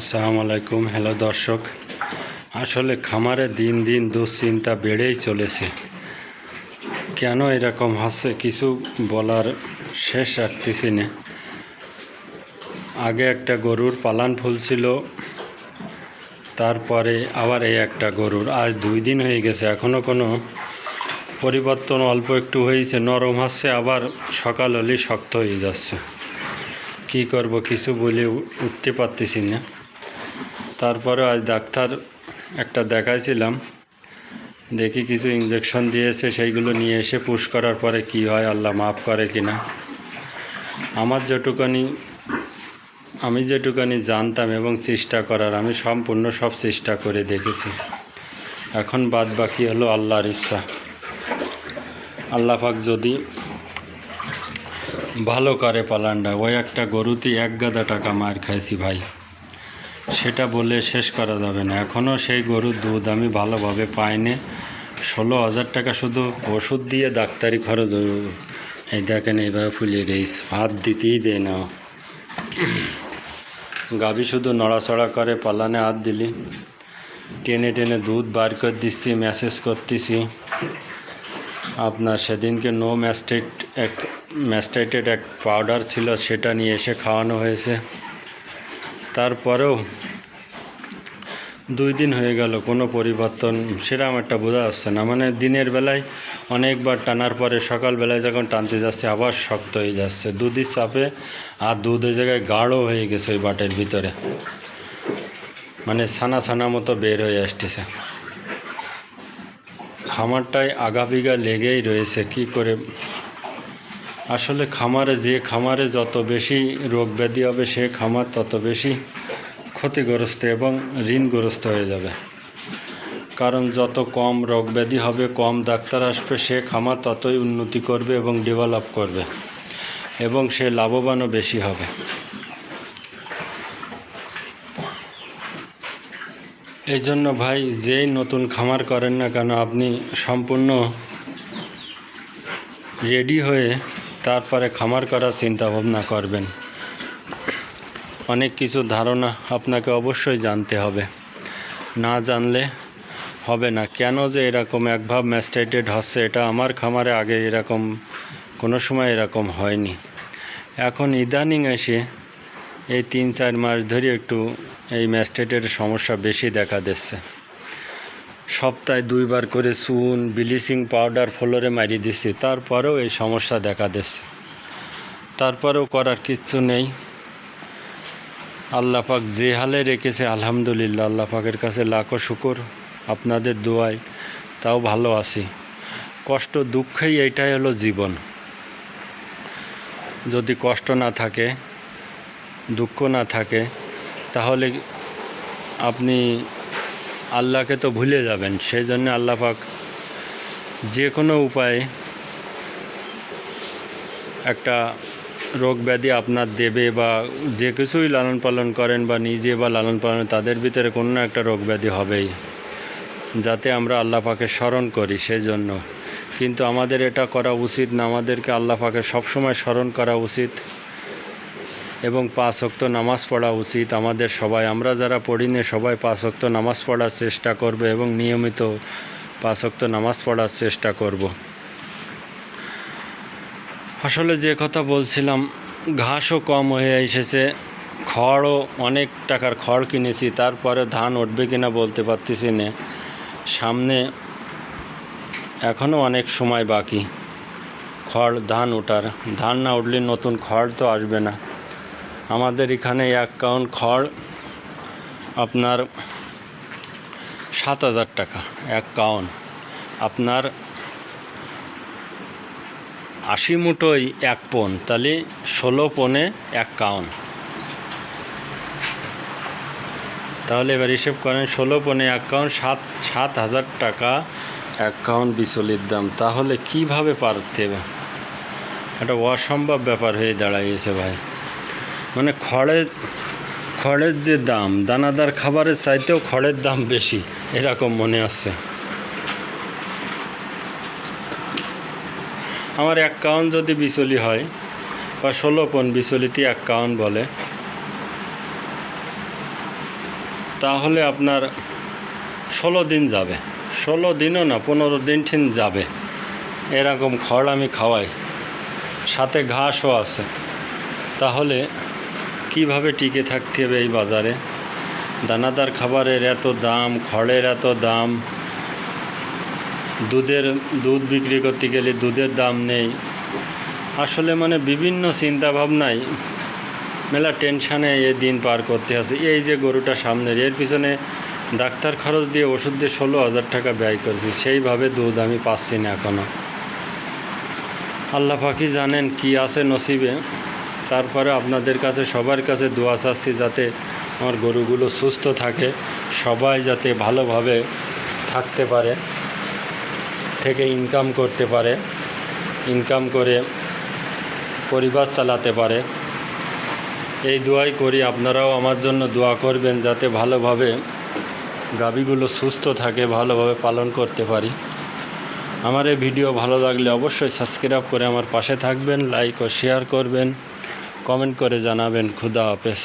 আসসালামু আলাইকুম। হ্যালো দর্শক, আসলে খামারে দিন দিন দুশ্চিন্তা বেড়েই চলেছে। কেন এরকম হচ্ছে কিছু বলার শেষ রাখতেছি না। আগে একটা গরুর পালান ফুলছিল তারপরে আবার এই একটা গরুর। আজ দুই দিন হয়ে গেছে এখনও কোনো পরিবর্তন অল্প একটু হয়েছে, নরম হচ্ছে, আবার সকাল হলেই শক্ত হয়ে যাচ্ছে। কি করব, কিছু বলে উঠতে পারতেছি না। তারপরে আজ ডাক্তার একটা দেখাইছিলাম। দেখি কিছু ইঞ্জেকশন দিয়েছে, সেইগুলো নিয়ে এসে পুশ করার পরে কি হয়, আল্লাহ মাফ করে কি না আমার যেটুকানি, আমি যেটুকানি জানতাম এবং চেষ্টা করার, আমি সম্পূর্ণ সব চেষ্টা করে দেখেছি। এখন বাদ বাকি হলো আল্লাহর ইচ্ছা। আল্লাহ পাক যদি ভালো করে পালানটা ওই একটা গরুতে এক গাদা টাকা মার খাইছি ভাই। সেটা বলে শেষ করা যাবে না। এখনও সেই গরুর দুধ আমি ভালোভাবে পাইনি। ষোলো হাজার টাকা শুধু ওষুধ দিয়ে ডাক্তারি খরচ এই দেখেন এইভাবে ফুলিয়ে দিয়েছে। ভাত দিতেই দেয় না। গাভী শুধু নড়াচড়া করে পালানে হাত দিলি। টেনে টেনে দুধ বার করে দিচ্ছি মেসেজ করতেছি। আপনার সেদিনকে নো ম্যাস্টেট এক ম্যাস্টাইটেড এক পাউডার ছিল, সেটা নিয়ে এসে খাওয়ানো হয়েছে। তারপরেও দুই দিন হয়ে গেল, কোনো পরিবর্তন সেরকম একটা বোঝা যাচ্ছে না। মানে দিনের বেলায় অনেকবার টানার পরে সকালবেলায় যখন টানতে যাচ্ছে, আবার শক্ত হয়ে যাচ্ছে। দুধের চাপে আর দুধের জায়গায় গাঢ় হয়ে গেছে ওই বাটের ভিতরে। মানে ছানা ছানা মতো বের হয়ে আসতেছে। খামারটায় আগাবিগা লেগেই রয়েছে, কি করে আসলে খামারে যে খামারে যত বেশি রোগ ব্যাধি হবে, সে খামার তত বেশি ক্ষতিগ্রস্ত এবং ঋণগ্রস্ত হয়ে যাবে। কারণ যত কম রোগ ব্যাধি হবে, কম ডাক্তার আসবে, সে খামার ততই উন্নতি করবে এবং ডেভেলপ করবে এবং সে লাভবানও বেশি হবে। এই জন্য ভাই, যেই নতুন খামার করেন না কেন, আপনি সম্পূর্ণ রেডি হয়ে তারপরে খামার করার চিন্তা ভাবনা করবেন। অনেক কিছু ধারণা আপনাকে অবশ্যই জানতে হবে। না জানলে হবে না। কেন যে এরকম একভাব ম্যাস্টাইটেড হচ্ছে, এটা আমার খামারে আগে এরকম, কোনো সময় এরকম হয়নি। এখন ইদানিং এসে এই তিন চার মাস ধরে একটু এই ম্যাস্টাইটের সমস্যা বেশি দেখা দিচ্ছে। সপ্তাহে দুইবার করে চুন, ব্লিচিং পাউডার ফ্লোরে মারিয়ে দিচ্ছি তারপরেও এই সমস্যা দেখা দিচ্ছে তারপরেও করার কিচ্ছু নেই। আল্লাহ পাক যে হালে রেখেছে, আলহামদুলিল্লাহ, আল্লাহ পাকের কাছে লাখো শুকর। আপনাদের দোয়ায় তাও ভালো আছি। কষ্ট দুঃখেই এইটাই হলো জীবন। যদি কষ্ট না থাকে, দুঃখ না থাকে, তাহলে আপনি আল্লাহকে তো ভুলে যাবেন সেই জন্য আল্লাহ পাক যে কোনো উপায়ে একটা রোগ ব্যাধি আপনার দেবে বা যে কিছুই লালন পালন করেন বা নিজে বা লালন পালন তাদের ভিতরে কোনো না একটা রোগ ব্যাধি হবেই, যাতে আমরা আল্লাহ পাকে স্মরণ করি সেই জন্য কিন্তু আমাদের এটা করা উচিত না, আমাদেরকে আল্লাহ পাকে সবসময় স্মরণ করা উচিত। এবং পাঁচ অক্ত নামাজ পড়া উচিত। আমাদের সবাই, আমরা যারা পড়ি না, সবাই পাঁচ অক্ত নামাজ পড়ার চেষ্টা করবে এবং নিয়মিত পাঁচ অক্ত নামাজ পড়ার চেষ্টা করব। আসলে যে কথা বলছিলাম, ঘাসও কম হয়ে এসেছে, খড়ও অনেক টাকার খড় কিনেছি, তারপরে ধান উঠবে কিনা বলতে পারতেছি না। সামনে এখনও অনেক সময় বাকি, খড় ধান ওঠার ধান না উঠলে নতুন খড় তো আসবে না। আমাদের এখানে এক কাউন্ট খড়, আপনার সাত হাজার টাকা, এক কাউন্ট। আপনার আশি মুঠোই এক পন, তাহলে ষোলো পনে এক কাউন তাহলে এবার হিসেব করেন, ষোলো পনে এক কাউন সাত সাত হাজার টাকা, এক কাউন বিচলির দাম। তাহলে কীভাবে পারতে হবে? একটা অসম্ভব ব্যাপার হয়ে দাঁড়াইছে ভাই। মানে খড়ের খড়ের যে দাম, দানাদার খাবারের চাইতেও খড়ের দাম বেশি, এরকম মনে আসছে। আমার এক কাউন যদি বিচলি হয়, বা ষোলো পন বিচলিতে এক কাউন বলে, তাহলে আপনার ষোলো দিন যাবে। ষোলো দিনও না, পনেরো দিন ঠিন যাবে। এরকম খড় আমি খাওয়াই। সাথে ঘাসও আছে। তাহলে কীভাবে টিকে থাকতে হবে এই বাজারে? দানাদার খাবারের এত দাম, খড়ের এত দাম, দুধের, দুধ বিক্রি করতে গেলে দুধের দাম নেই। আসলে মানে বিভিন্ন চিন্তা ভাবনায় মেলা টেনশানে এই দিন পার করতে আছে। এই যে গরুটা সামনের, এর পিছনে ডাক্তার খরচ দিয়ে ওষুধ দিয়ে ষোলো হাজার টাকা ব্যয় করছি, সেইভাবে দুধ আমি পাচ্ছি না এখনও আল্লাহ পাখি জানেন কি আছে নসিবে। তারপরে আপনাদের কাছে, সবার কাছে দোয়া চাচ্ছি যাতে আমার গরুগুলো সুস্থ থাকে, সবাই যাতে ভালোভাবে থাকতে পারে, থেকে ইনকাম করতে পারে ইনকাম করে পরিবার চালাতে পারে। এই দোয়াই করি, আপনারাও আমার জন্য দোয়া করবেন যাতে ভালোভাবে গাভীগুলো সুস্থ থাকে, ভালোভাবে পালন করতে পারি। আমার এই ভিডিও ভালো লাগলে অবশ্যই সাবস্ক্রাইব করে আমার পাশে থাকবেন লাইক ও শেয়ার করবেন। কমেন্ট করে জানাবেন খুদা হাফেজ।